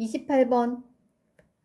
28번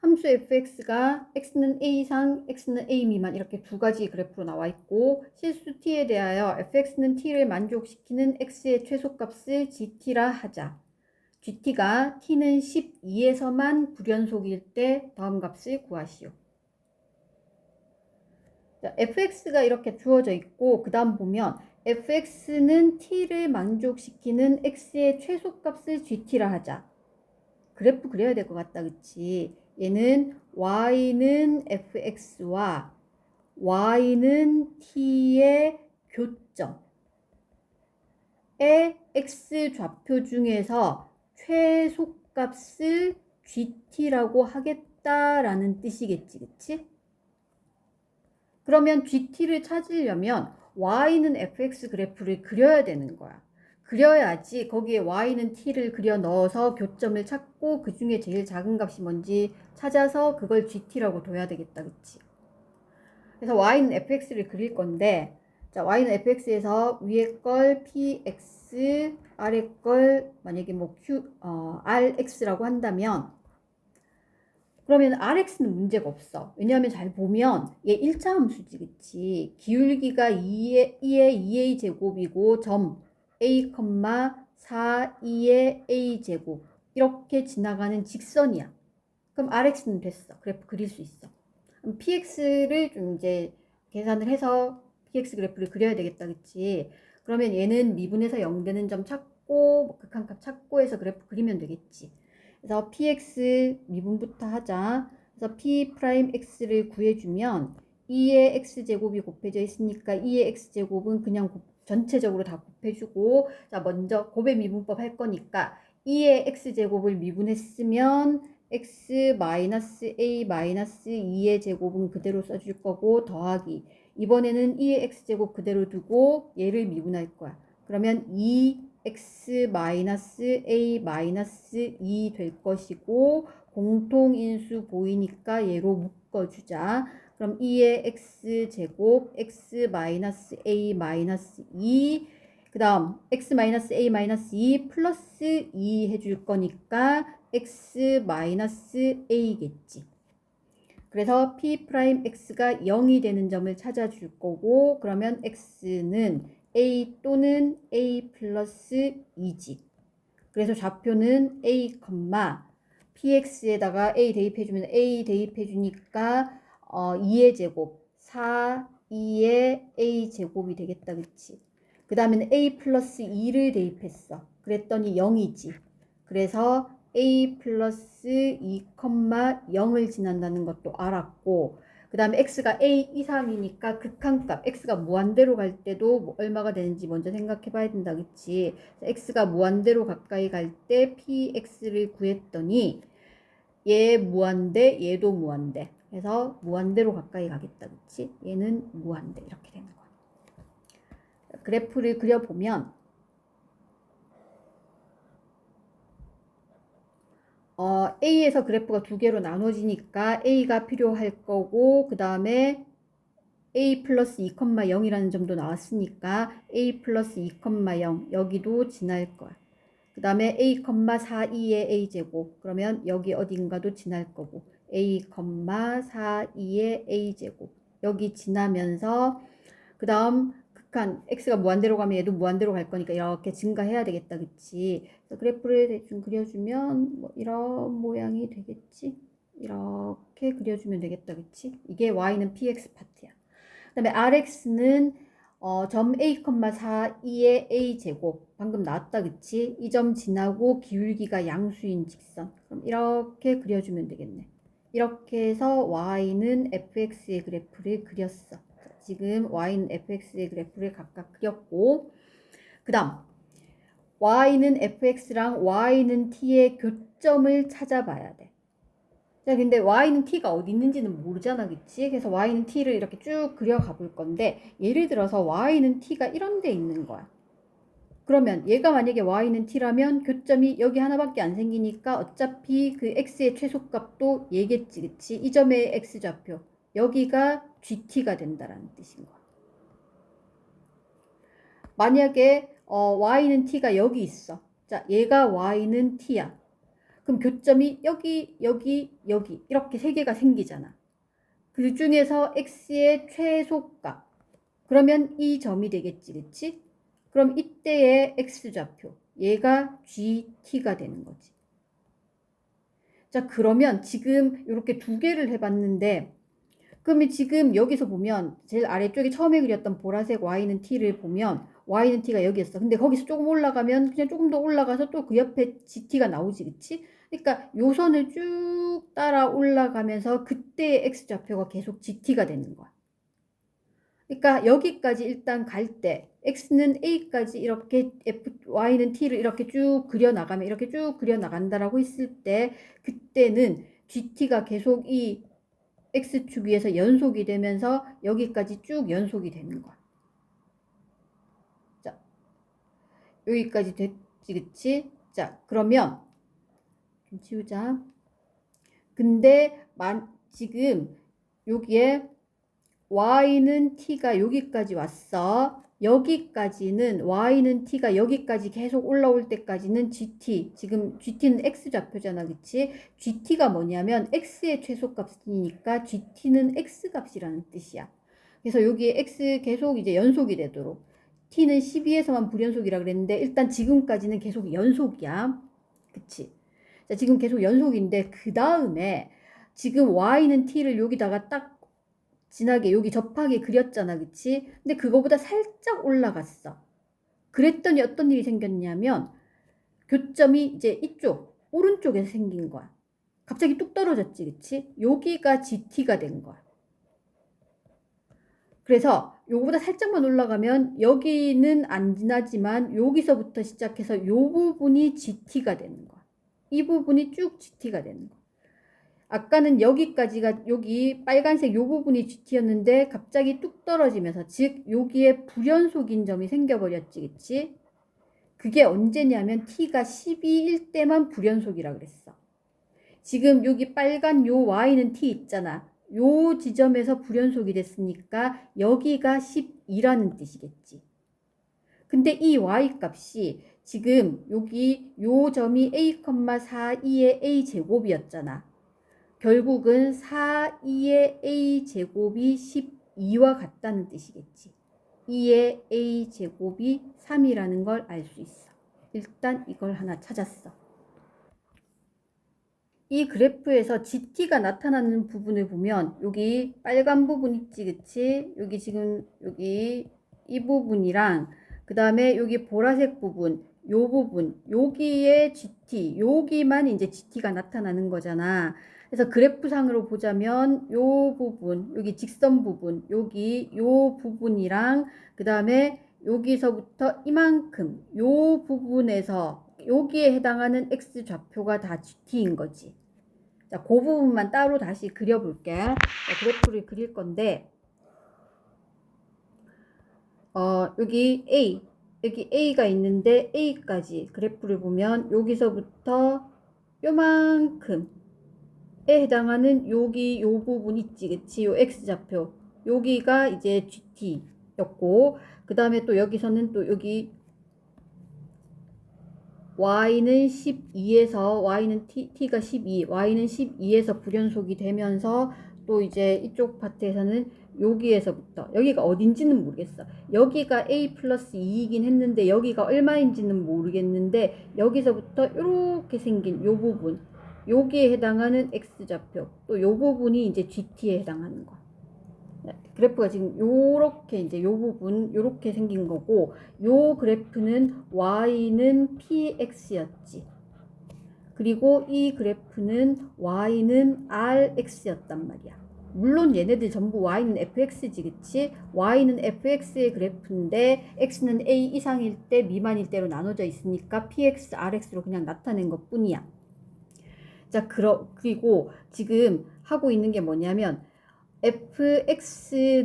함수 fx가 x는 a 이상, x는 a 미만 이렇게 두 가지 그래프로 나와 있고 실수 t에 대하여 fx는 t를 만족시키는 x의 최소값을 gt라 하자. gt가 t는 12에서만 불연속일 때 다음 값을 구하시오. 자, fx가 이렇게 주어져 있고 그 다음 보면 fx는 t를 만족시키는 x의 최소값을 gt라 하자. 그래프 그려야 될 것 같다, 그치? 얘는 y는 fx와 y는 t의 교점의 x 좌표 중에서 최소값을 gt라고 하겠다라는 뜻이겠지, 그치? 그러면 gt를 찾으려면 y는 fx 그래프를 그려야 되는 거야. 그려야지 거기에 y는 t를 그려 넣어서 교점을 찾고 그 중에 제일 작은 값이 뭔지 찾아서 그걸 gt라고 둬야 되겠다. 그치? 그래서 y는 fx를 그릴 건데 자 y는 fx에서 위에 걸 px 아래 걸 만약에 뭐 q 어, rx라고 한다면 그러면 rx는 문제가 없어. 왜냐하면 잘 보면 얘 1차 함수지, 그치? 기울기가 2의, 2의 2a 제곱이고 점 a, 4, 2의 a 제곱 이렇게 지나가는 직선이야. 그럼 rx는 됐어. 그래프 그릴 수 있어. 그럼 px를 좀 이제 계산을 해서 px 그래프를 그려야 되겠다, 그치? 그러면 얘는 미분에서 0 되는 점 찾고 뭐 극한값 찾고 해서 그래프 그리면 되겠지. 그래서 px 미분부터 하자. 그래서 p 프라임 x를 구해주면 2의 x제곱이 곱해져 있으니까 2의 x제곱은 그냥 곱, 전체적으로 다 곱해주고 자 먼저 곱의 미분법 할 거니까 2의 x제곱을 미분했으면 x 마이너스 a 마이너스 2의 제곱은 그대로 써줄 거고 더하기 이번에는 2의 x제곱 그대로 두고 얘를 미분할 거야. 그러면 2 x 마이너스 a 마이너스 2 될 것이고 공통인수 보이니까 얘로 묶어주자. 그럼 2의 x 제곱 x 마이너스 a 마이너스 2 그 다음 x 마이너스 a 마이너스 2 플러스 2 해줄 거니까 x 마이너스 a겠지. 그래서 p 프라임 x가 0이 되는 점을 찾아줄 거고 그러면 x는 a 또는 a 플러스 2지. 그래서 좌표는 a, px에다가 a 대입해주면 a 대입해주니까 어, 2의 제곱 4, 2의 a 제곱이 되겠다. 그치? 그 다음에는 a 플러스 2를 대입했어. 그랬더니 0이지. 그래서 a 플러스 2, 0을 지난다는 것도 알았고 그 다음에 x가 a 이상이니까 극한값 x가 무한대로 갈 때도 뭐 얼마가 되는지 먼저 생각해 봐야 된다 그치 x가 무한대로 가까이 갈 때 px를 구했더니 얘 무한대 얘도 무한대 그래서 무한대로 가까이 가겠다 그치 얘는 무한대 이렇게 되는 거야 그래프를 그려보면 어, A에서 그래프가 두 개로 나눠지니까 A가 필요할 거고 그 다음에 A 플러스 2,0이라는 점도 나왔으니까 A 플러스 2,0 여기도 지날 거야. 그 다음에 A, 4, 2의 A제곱. 그러면 여기 어딘가도 지날 거고 A, 4, 2의 A제곱. 여기 지나면서 그 다음 극한 x가 무한대로 가면 얘도 무한대로 갈 거니까 이렇게 증가해야 되겠다 그치? 그래서 그래프를 대충 그려주면 뭐 이런 모양이 되겠지? 이렇게 그려주면 되겠다 그치? 이게 y는 px 파트야. 그 다음에 rx는 어, 점 a, 4, 2의 a 제곱. 방금 나왔다 그치? 이 점 지나고 기울기가 양수인 직선. 그럼 이렇게 그려주면 되겠네 이렇게 해서 y는 fx의 그래프를 그렸어 지금 y는 fx의 그래프를 각각 그렸고 그 다음 y는 fx랑 y는 t의 교점을 찾아봐야 돼. 자, 근데 y는 t가 어디 있는지는 모르잖아, 그치? 그래서 y는 t를 이렇게 쭉 그려가 볼 건데 예를 들어서 y는 t가 이런 데 있는 거야. 그러면 얘가 만약에 y는 t라면 교점이 여기 하나밖에 안 생기니까 어차피 그 x의 최소값도 얘겠지, 그치? 이 점의 x좌표. 여기가 GT가 된다라는 뜻인 거야. 만약에 어, Y는 T가 여기 있어. 자, 얘가 Y는 T야. 그럼 교점이 여기, 여기, 여기 이렇게 세 개가 생기잖아. 그 중에서 x의 최소값. 그러면 이 점이 되겠지, 그치? 그럼 이때의 x좌표, 얘가 gt가 되는 거지. 자, 그러면 지금 이렇게 두 개를 해봤는데, 그러면 지금 여기서 보면 제일 아래쪽에 처음에 그렸던 보라색 y는 t를 보면 y는 t가 여기였어. 근데 거기서 조금 올라가면 그냥 조금 더 올라가서 또 그 옆에 gt가 나오지, 그치? 그러니까 요 선을 쭉 따라 올라가면서 그때의 x좌표가 계속 gt가 되는 거야. 그러니까 여기까지 일단 갈 때 x는 a까지 이렇게 f, y는 t를 이렇게 쭉 그려 나가면 이렇게 쭉 그려 나간다라고 했을 때 그때는 gt가 계속 이 x축 위에서 연속이 되면서 여기까지 쭉 연속이 되는 거야. 자, 여기까지 됐지, 그치? 자, 그러면 좀 지우자. 근데 만, 지금 여기에 y는 t가 여기까지 왔어. 여기까지는 y는 t가 여기까지 계속 올라올 때까지는 gt 지금 gt는 x 좌표잖아 그치? Gt가 뭐냐면 x의 최소값이니까 gt는 x 값이라는 뜻이야. 그래서 여기에 x 계속 이제 연속이 되도록. T는 12에서만 불연속이라 그랬는데 일단 지금까지는 계속 연속이야. 그치? 자 지금 계속 연속인데 그 다음에 지금 y는 t를 여기다가 딱 진하게 여기 접하게 그렸잖아. 그치? 근데 그거보다 살짝 올라갔어. 그랬더니 어떤 일이 생겼냐면 교점이 이제 이쪽 오른쪽에서 생긴 거야. 갑자기 뚝 떨어졌지. 그치? 여기가 GT가 된 거야. 그래서 요거보다 살짝만 올라가면 여기는 안 지나지만 여기서부터 시작해서 요 부분이 GT가 되는 거야. 이 부분이 쭉 GT가 되는 거야. 아까는 여기까지가 여기 빨간색 요 부분이 GT였는데 갑자기 뚝 떨어지면서 즉 여기에 불연속인 점이 생겨버렸지 그치? 그게 언제냐면 T가 12일 때만 불연속이라 그랬어. 지금 여기 빨간 요 Y는 T 있잖아. 요 지점에서 불연속이 됐으니까 여기가 12라는 뜻이겠지. 근데 이 Y 값이 지금 여기 요 점이 A,4,2의 A 제곱이었잖아. 결국은 4, 2의 a 제곱이 12와 같다는 뜻이겠지. 2의 a 제곱이 3이라는 걸 알 수 있어. 일단 이걸 하나 찾았어. 이 그래프에서 GT가 나타나는 부분을 보면 여기 빨간 부분 있지 그치? 여기 지금 여기 이 부분이랑 그 다음에 여기 보라색 부분 요 부분 여기에 GT 여기만 이제 GT가 나타나는 거잖아. 그래서 그래프상으로 보자면 요 부분, 여기 직선 부분, 여기 요 부분이랑 그 다음에 여기서부터 이만큼 요 부분에서 여기에 해당하는 x 좌표가 다 gt인 거지. 자, 그 부분만 따로 다시 그려볼게. 자, 그래프를 그릴 건데 어, 여기 a 여기 a가 있는데 a까지 그래프를 보면 여기서부터 요만큼 에 해당하는 여기 요 부분 있지 그치? 요 x좌표. 여기가 이제 GT였고 그 다음에 또 여기서는 또 여기 y는 12에서 y는 t, t가 12 y는 12에서 불연속이 되면서 또 이제 이쪽 파트에서는 여기에서부터. 여기가 어딘지는 모르겠어. 여기가 a 플러스 2이긴 했는데 여기가 얼마인지는 모르겠는데 여기서부터 이렇게 생긴 요 부분 여기에 해당하는 x좌표 또 요 부분이 이제 gt에 해당하는 거. 네, 그래프가 지금 요렇게 이제 요 부분 요렇게 생긴 거고 요 그래프는 y는 px였지. 그리고 이 그래프는 y는 rx였단 말이야. 물론 얘네들 전부 y는 fx지 그치? Y는 fx의 그래프인데 x는 a 이상일 때 미만일 때로 나눠져 있으니까 px rx로 그냥 나타낸 것 뿐이야 자, 그리고 지금 하고 있는 게 뭐냐면 fx는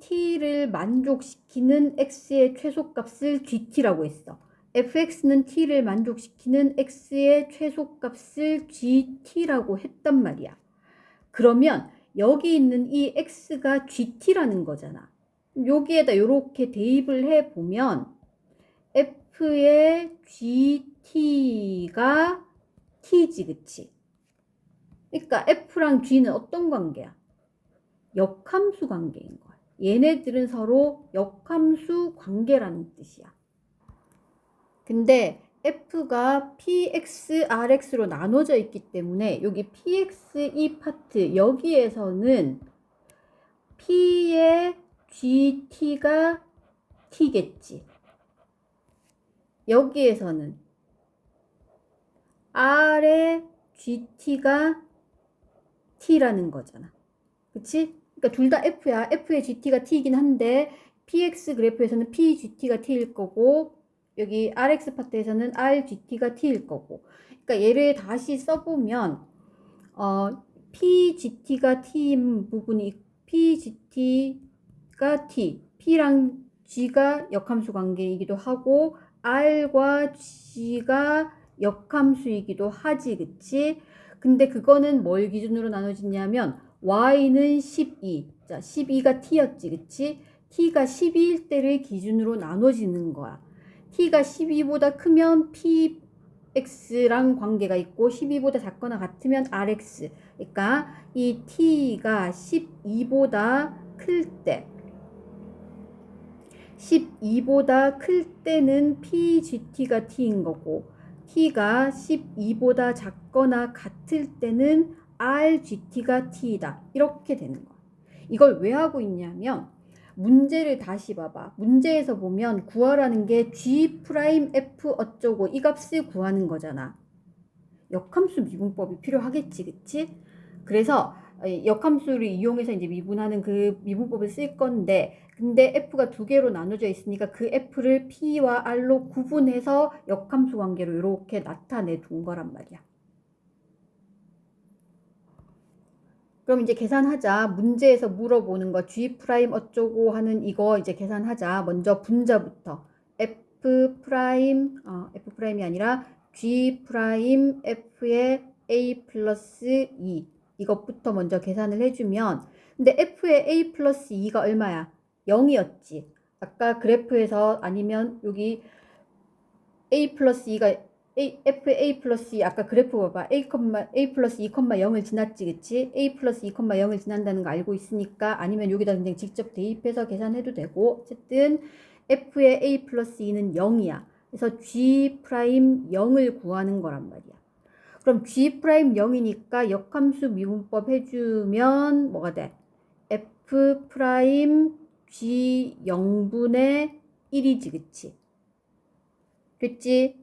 t를 만족시키는 x의 최소값을 gt라고 했어. fx는 t를 만족시키는 x의 최소값을 gt라고 했단 말이야. 그러면 여기 있는 이 x가 gt라는 거잖아. 여기에다 이렇게 대입을 해 보면 f의 gt가 t지 그치? 그러니까 f랑 g는 어떤 관계야? 역함수 관계인 거야. 얘네들은 서로 역함수 관계라는 뜻이야. 근데 f가 px, rx로 나눠져 있기 때문에 여기 px 이 파트 여기에서는 p의 gt가 t겠지. 여기에서는 r의 gt가 t라는 거잖아. 그치? 그러니까 둘 다 f야. f의 gt가 t이긴 한데 px 그래프에서는 pgt가 t일 거고 여기 rx 파트에서는 rgt가 t일 거고. 그러니까 얘를 다시 써보면 어, pgt가 t인 부분이 pgt가 t, p랑 g가 역함수 관계이기도 하고 r과 g가 역함수이기도 하지, 그치? 근데 그거는 뭘 기준으로 나눠지냐면 y는 12, 자 12가 t였지, 그치? t가 12일 때를 기준으로 나눠지는 거야. t가 12보다 크면 px랑 관계가 있고 12보다 작거나 같으면 rx. 그러니까 이 t가 12보다 클 때, 12보다 클 때는 pgt가 t인 거고 t가 12보다 작거나 같을 때는 rgt가 t이다. 이렇게 되는 거야. 이걸 왜 하고 있냐면 문제를 다시 봐봐. 문제에서 보면 구하라는 게 g 프라임 f 어쩌고 이 값을 구하는 거잖아. 역함수 미분법이 필요하겠지, 그치? 그래서 역함수를 이용해서 이제 미분하는 그 미분법을 쓸 건데, 근데 f가 두 개로 나눠져 있으니까 그 f를 p와 r로 구분해서 역함수 관계로 이렇게 나타내 둔 거란 말이야. 그럼 이제 계산하자. 문제에서 물어보는 거 g 프라임 어쩌고 하는 이거 이제 계산하자. 먼저 분자부터 f 프라임 어, f 프라임이 아니라 g 프라임 f의 a 플러스 2 이것부터 먼저 계산을 해주면 근데 f의 a 플러스 2가 얼마야? 0이었지. 아까 그래프에서 아니면 여기 a 플러스 2가 a, f의 a 플러스 2 아까 그래프 봐봐 a, a 플러스 2, 0을 지났지 그치? a 플러스 2, 0을 지난다는 거 알고 있으니까 아니면 여기다 그냥 직접 대입해서 계산해도 되고 어쨌든 f의 a 플러스 2는 0이야. 그래서 g 프라임 0을 구하는 거란 말이야. 그럼 g 프라임 0이니까 역함수 미분법 해주면 뭐가 돼? f 프라임 g 0분의 1이지 그치? 그치?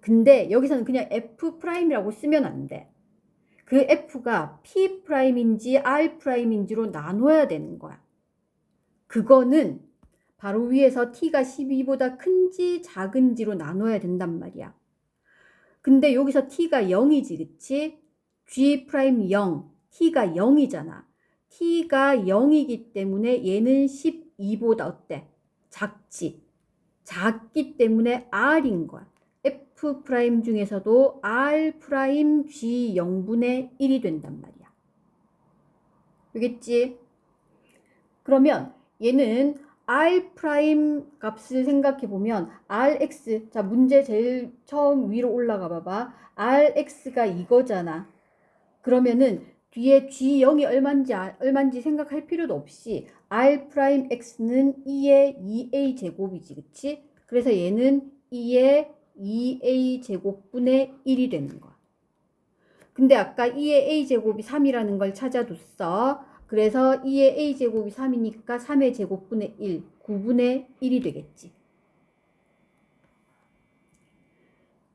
근데 여기서는 그냥 f 프라임이라고 쓰면 안 돼. 그 f가 p 프라임인지 r 프라임인지로 나눠야 되는 거야. 그거는 바로 위에서 t가 12보다 큰지 작은지로 나눠야 된단 말이야. 근데 여기서 t가 0이지, 그치? g 프라임 0, t가 0이잖아. t가 0이기 때문에 얘는 12보다 어때? 작지. 작기 때문에 r인 거야. f 프라임 중에서도 r 프라임 g 0분의 1이 된단 말이야. 알겠지? 그러면 얘는 r 프라임 값을 생각해 보면 rx 자 문제 제일 처음 위로 올라가 봐봐. Rx가 이거잖아. 그러면은 뒤에 g0이 얼마인지 얼마인지 생각할 필요도 없이 r 프라임 x는 2의 2a 제곱이지 그치? 그래서 얘는 2의 2a 제곱분의 1이 되는 거야. 근데 아까 2의 a 제곱이 3이라는 걸 찾아뒀어 그래서 2의 a제곱이 3이니까 3의 제곱분의 1, 9분의 1이 되겠지.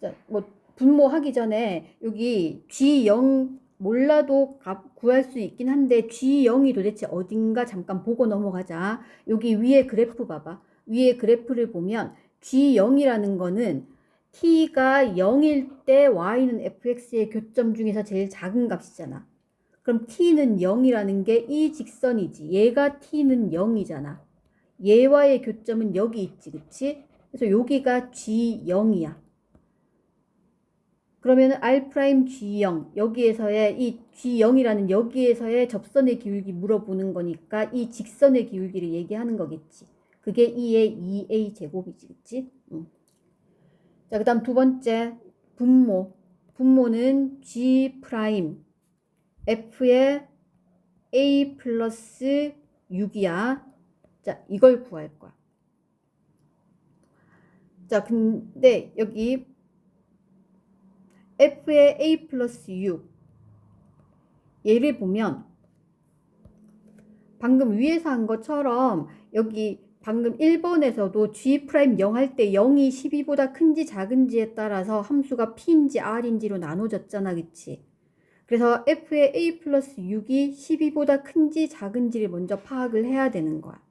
자, 뭐 분모하기 전에 여기 G0 몰라도 값 구할 수 있긴 한데 G0이 도대체 어딘가 잠깐 보고 넘어가자. 여기 위에 그래프 봐봐. 위에 그래프를 보면 G0이라는 거는 t가 0일 때 y는 fx의 교점 중에서 제일 작은 값이잖아. 그럼 t는 0이라는 게 이 직선이지. 얘가 t는 0이잖아. 얘와의 교점은 여기 있지. 그치? 그래서 여기가 g0이야. 그러면 r g0 여기에서의 이 g0이라는 여기에서의 접선의 기울기 물어보는 거니까 이 직선의 기울기를 얘기하는 거겠지. 그게 2의 2a 제곱이지. 그치? 응. 자, 그 다음 두 번째 분모. 분모는 G F의 A 플러스 6이야. 자, 이걸 구할 거야. 자, 근데 여기 F의 A 플러스 6 얘를 보면 방금 위에서 한 것처럼 여기 방금 1번에서도 G 프라임 0 할 때 0이 12보다 큰지 작은지에 따라서 함수가 P인지 R인지로 나눠졌잖아, 그치? 그래서 F의 A 플러스 6이 12보다 큰지 작은지를 먼저 파악을 해야 되는 거야.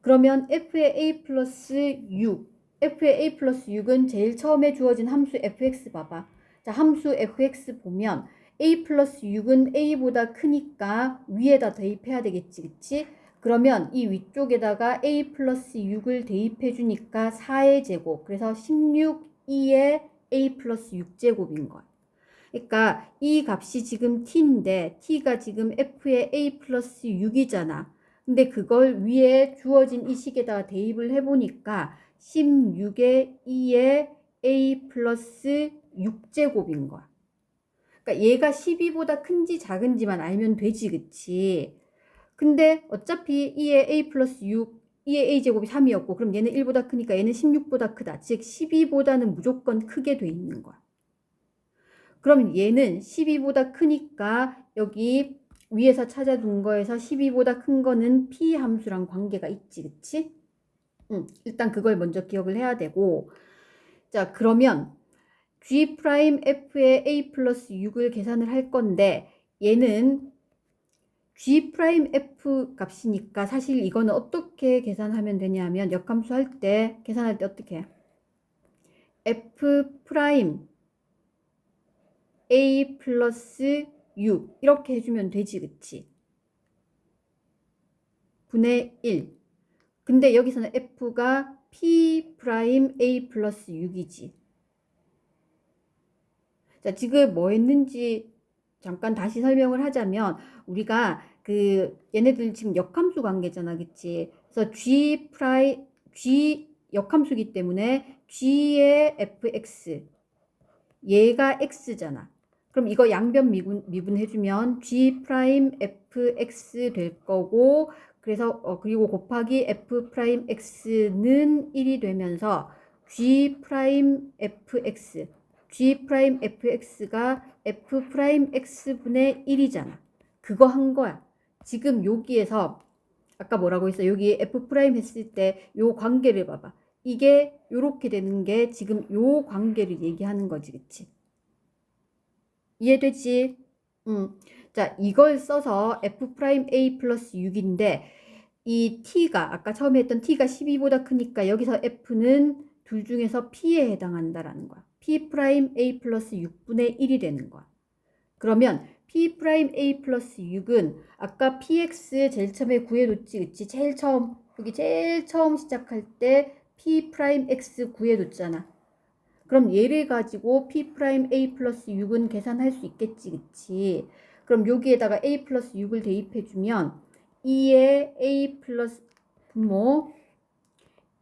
그러면 F의 A 플러스 6, F의 A 플러스 6은 제일 처음에 주어진 함수 fx 봐봐. 자, 함수 fx 보면 A 플러스 6은 A보다 크니까 위에다 대입해야 되겠지, 그치? 그러면 이 위쪽에다가 A 플러스 6을 대입해 주니까 4의 제곱. 그래서 16, 2의 A 플러스 6제곱인 거야. 그러니까 이 값이 지금 t인데 t가 지금 f의 a 플러스 6이잖아. 근데 그걸 위에 주어진 이 식에다가 대입을 해보니까 16의 2의 a 플러스 6제곱인 거야. 그러니까 얘가 12보다 큰지 작은지만 알면 되지, 그치? 근데 어차피 2의 a 플러스 6, 2의 a 제곱이 3이었고, 그럼 얘는 1보다 크니까 얘는 16보다 크다. 즉, 12보다는 무조건 크게 돼 있는 거야. 그럼 얘는 12보다 크니까 여기 위에서 찾아둔 거에서 12보다 큰 거는 p 함수랑 관계가 있지, 그치? 응, 일단 그걸 먼저 기억을 해야 되고 자 그러면 g 프라임 f의 a 플러스 6을 계산을 할 건데 얘는 g 프라임 f 값이니까 사실 이거는 어떻게 계산하면 되냐면 역함수 할 때 계산할 때 어떻게 해? f 프라임 a 플러스 6 이렇게 해주면 되지 그치? 분의 1 근데 여기서는 f가 p 프라임 a 플러스 6이지 자 지금 뭐 했는지 잠깐 다시 설명을 하자면 우리가 그 얘네들 지금 역함수 관계잖아 그치? 그래서 g 프라이 g 역함수기 때문에 g의 fx 얘가 x잖아 그럼 이거 양변 미분, 미분해주면 g 프라임 fx 될 거고 그래서 어, 그리고 곱하기 f 프라임 x는 1이 되면서 g 프라임 fx g 프라임 fx가 f 프라임 x분의 1이잖아. 그거 한 거야. 지금 여기에서 아까 뭐라고 했어? 여기 f 프라임 했을 때 요 관계를 봐봐. 이게 요렇게 되는 게 지금 요 관계를 얘기하는 거지, 그치? 이해되지? 음. 자, 이걸 써서 f 프라임 a 플러스 6인데 이 t가 아까 처음에 했던 t가 12보다 크니까 여기서 f는 둘 중에서 p에 해당한다라는 거야. p 프라임 a 플러스 6분의 1이 되는 거야. 그러면 p 프라임 a 플러스 6은 아까 px 제일 처음에 구해뒀지, 그치? 제일 처음 여기 제일 처음 시작할 때 p 프라임 x 구해뒀잖아. 그럼 얘를 가지고 p 프라임 a 플러스 6은 계산할 수 있겠지, 그치? 그럼 여기에다가 a 플러스 6을 대입해주면 2의 a 플러스 분모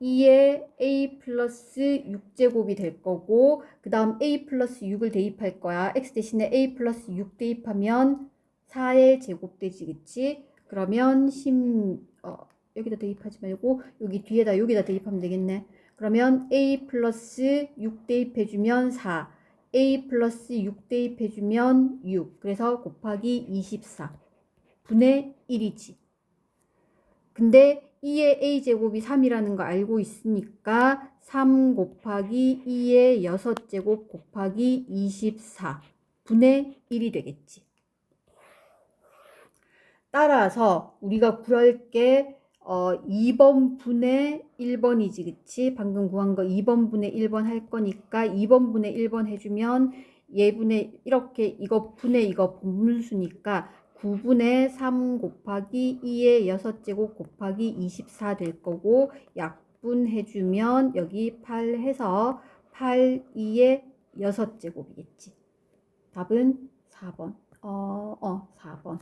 2의 a 플러스 6제곱이 될 거고 그 다음 a 플러스 6을 대입할 거야. x 대신에 a 플러스 6 대입하면 4의 제곱 되지, 그치? 그러면 10, 어, 여기다 대입하지 말고 여기 뒤에다 여기다 대입하면 되겠네. 그러면 a 플러스 6 대입해주면 4, a 플러스 6 대입해주면 6. 그래서 곱하기 24 분의 1이지. 근데 2의 a제곱이 3이라는 거 알고 있으니까 3 곱하기 2의 6제곱 곱하기 24 분의 1이 되겠지. 따라서 우리가 구할 게 어, 2번 분의 1번이지, 그치? 방금 구한 거 2번 분의 1번 할 거니까 2번 분의 1번 해주면 얘분의 이렇게 이거 분의 이거 분수니까 9분의 3 곱하기 2의 6제곱 곱하기 24 될 거고 약분해주면 여기 8 해서 8, 2의 6제곱이겠지. 답은 4번. 어, 어, 4번.